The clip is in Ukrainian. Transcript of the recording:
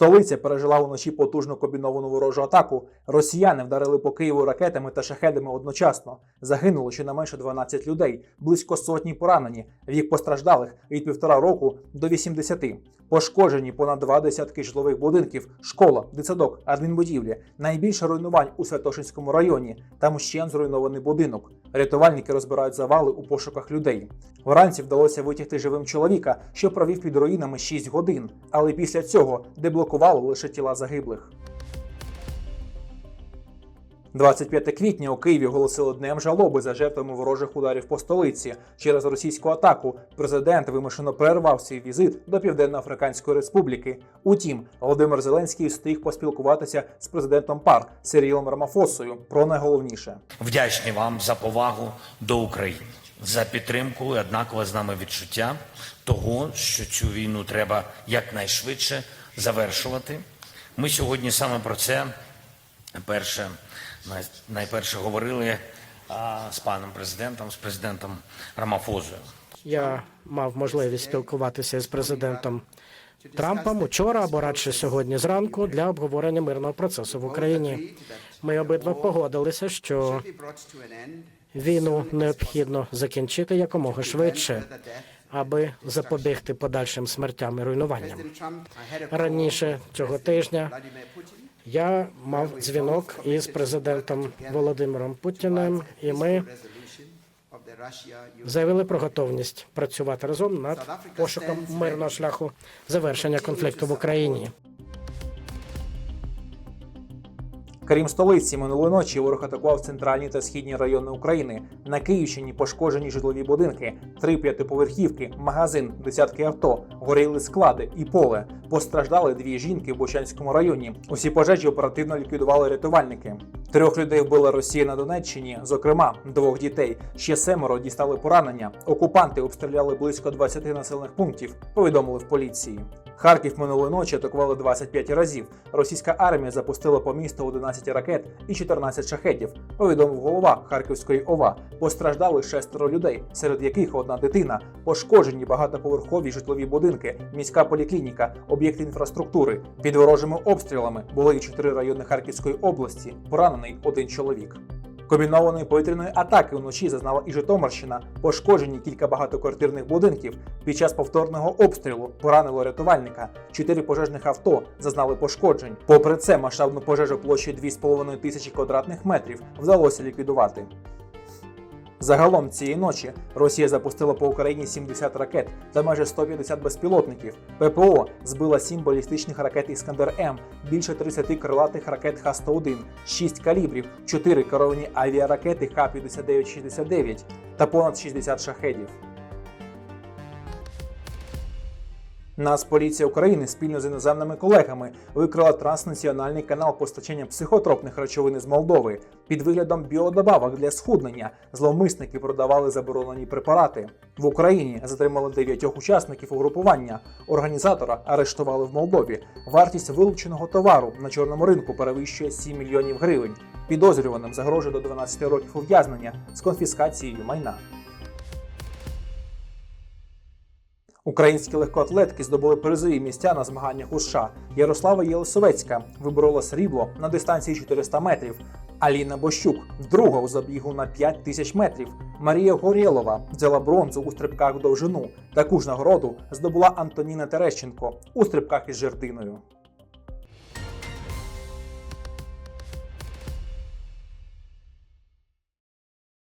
Столиця пережила уночі потужну комбіновану ворожу атаку. Росіяни вдарили по Києву ракетами та шахедами одночасно. Загинуло щонайменше 12 людей, близько сотні поранені. Вік постраждалих від півтора року до 80. Пошкоджені понад два десятки житлових будинків, школа, дитсадок, адмінбудівлі. Найбільше руйнувань у Святошинському районі. Там ще зруйнований будинок. Рятувальники розбирають завали у пошуках людей. Вранці вдалося витягти живим чоловіка, що провів під руїнами 6 годин, але після цього деблокувало лише тіла загиблих. 25 квітня у Києві оголосили днем жалоби за жертвами ворожих ударів по столиці. Через російську атаку президент вимушено перервав свій візит до Південно-Африканської Республіки. Утім, Володимир Зеленський встиг поспілкуватися з президентом ПАР Сирілом Рамафосою про найголовніше. Вдячні вам за повагу до України, за підтримку і однакове з нами відчуття того, що цю війну треба якнайшвидше завершувати. Ми сьогодні саме про це перше, най- найперше говорили з паном президентом, з президентом Рамафозою. Я мав можливість спілкуватися з президентом Трампом учора або радше сьогодні зранку для обговорення мирного процесу в Україні. Ми обидва погодилися, що війну необхідно закінчити якомога швидше, аби запобігти подальшим смертям і руйнуванням. Раніше цього тижня я мав дзвінок із президентом Володимиром Путіним, і ми заявили про готовність працювати разом над пошуком мирного шляху завершення конфлікту в Україні. Крім столиці, минулої ночі ворог атакував центральні та східні райони України. На Київщині пошкоджені житлові будинки, три п'ятиповерхівки, магазин, десятки авто, горіли склади і поле. Постраждали дві жінки в Бучанському районі. Усі пожежі оперативно ліквідували рятувальники. Трьох людей вбила Росія на Донеччині, зокрема двох дітей. Ще семеро дістали поранення. Окупанти обстріляли близько 20 населених пунктів. Повідомили в поліції. Харків минулої ночі атакували 25 разів. Російська армія запустила по місту 11 ракет і 14 шахетів. Повідомив голова Харківської ОВА. Постраждали шестеро людей, серед яких одна дитина. Пошкоджені багатоповерхові житлові будинки, міська поліклініка, об'єкти інфраструктури. Під ворожими обстрілами були і чотири райони Харківської області. Поранений один чоловік. Комбінованої повітряної атаки вночі зазнала і Житомирщина. Пошкоджені кілька багатоквартирних будинків. Під час повторного обстрілу поранило рятувальника. Чотири пожежних авто зазнали пошкоджень. Попри це, масштабну пожежу площею 2,5 тисячі квадратних метрів вдалося ліквідувати. Загалом цієї ночі Росія запустила по Україні 70 ракет та майже 150 безпілотників. ППО збила 7 балістичних ракет Іскандер М, більше 30 крилатих ракет Х-101, 6 калібрів, 4 керовані авіаракети Х-59-69 та понад 60 шахедів. Нацполіція України спільно з іноземними колегами викрила транснаціональний канал постачання психотропних речовин із Молдови. Під виглядом біодобавок для схуднення зловмисники продавали заборонені препарати. В Україні затримали дев'ятьох учасників угрупування. Організатора арештували в Молдові. Вартість вилученого товару на чорному ринку перевищує 7 мільйонів гривень. Підозрюваним загрожує до 12 років ув'язнення з конфіскацією майна. Українські легкоатлетки здобули призові місця на змаганнях у США. Ярослава Єлисовецька виборола срібло на дистанції 400 метрів. Аліна Бощук друга у забігу на 5 тисяч метрів. Марія Горєлова взяла бронзу у стрибках в довжину. Таку ж нагороду здобула Антоніна Терещенко у стрибках із жердиною.